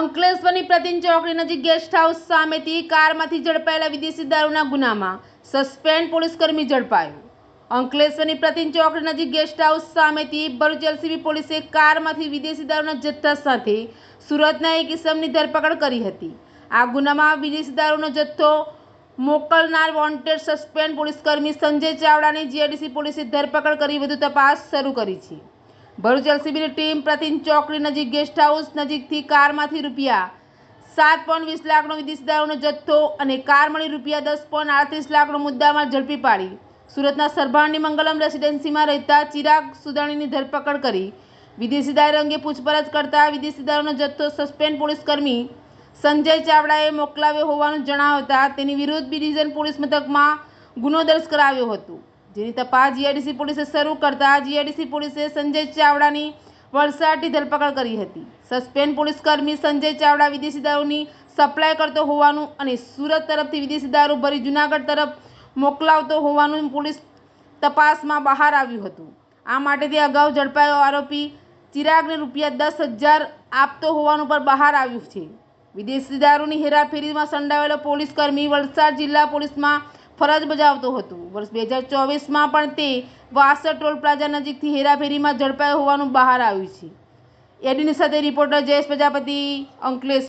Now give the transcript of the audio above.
અંકલેશ્વરની પ્રતિન ચોકડી નજીક guest house સામેથી કારમાંથી ઝડપાયેલા વિદેશી દારૂના ગુનામાં સસ્પેન્ડ પોલીસ કર્મી ઝડપાયો. અંકલેશ્વરની પ્રતિન ચોકડી નજીક ગેસ્ટ હાઉસ સામેથી ભરૂચ એલસીબી પોલીસે કારમાંથી વિદેશી દારૂના જથ્થા સાથે સુરતના એક ઇસમની ધરપકડ કરી હતી. આ ગુનામાં વિદેશી દારૂનો જથ્થો મોકલનાર વોન્ટેડ સસ્પેન્ડ પોલીસ કર્મી સંજય ચાવડાની જીઆઈડીસી પોલીસે ધરપકડ કરી, વધુ તપાસ શરૂ કરી છે. ભરૂચ એલસીબીની ટીમ પ્રતિન ચોકડી નજીક ગેસ્ટ હાઉસ નજીકથી કારમાંથી રૂપિયા સાત પોઈન્ટ વીસ લાખનો વિદેશી દારૂનો જથ્થો અને કાર મળી રૂપિયા દસ પોઈન્ટ આડત્રીસ લાખનો મુદ્દામાં ઝડપી પાડી. સુરતના સરભાણની મંગલમ રેસિડેન્સીમાં રહેતા ચિરાગ સુદાણીની ધરપકડ કરી. વિદેશી દારૂ અંગે પૂછપરછ કરતા વિદેશી દારૂનો જથ્થો સસ્પેન્ડ પોલીસકર્મી સંજય ચાવડાએ મોકલાવ્યો હોવાનું જણાવતા તેની વિરુદ્ધ બી ડિવિઝન પોલીસ મથકમાં ગુનો દર્જ કરાવ્યો હતો. જેની તપાસ જીઆઈડીસી પોલીસે શરૂ કરતા જીઆઈડીસી પોલીસે સંજય ચાવડાની વલસાડથી ધરપકડ કરી હતી. સસ્પેન્ડ પોલીસકર્મી સંજય ચાવડા વિદેશી દારૂની સપ્લાય કરતો હોવાનું અને સુરત તરફથી વિદેશી દારૂ ભરી જુનાગઢ તરફ મોકલાવતો હોવાનું પોલીસ તપાસમાં બહાર આવ્યું હતું. આ માટે તે અગાઉ ઝડપાયો આરોપી ચિરાગને રૂપિયા દસ હજાર આપતો હોવાનું પણ બહાર આવ્યું છે. વિદેશી દારૂની હેરાફેરીમાં સંડાવેલો પોલીસકર્મી વલસાડ જિલ્લા પોલીસમાં ફરજ બજાવતો હતો. વર્ષ બે હજાર ચોવીસમાં પણ તે વાસર ટોલ પ્લાઝા નજીકથી હેરાફેરીમાં ઝડપાયો હોવાનું બહાર આવ્યું છે. એડીની સાથે રિપોર્ટર જયેશ પ્રજાપતિ, અંકલેશ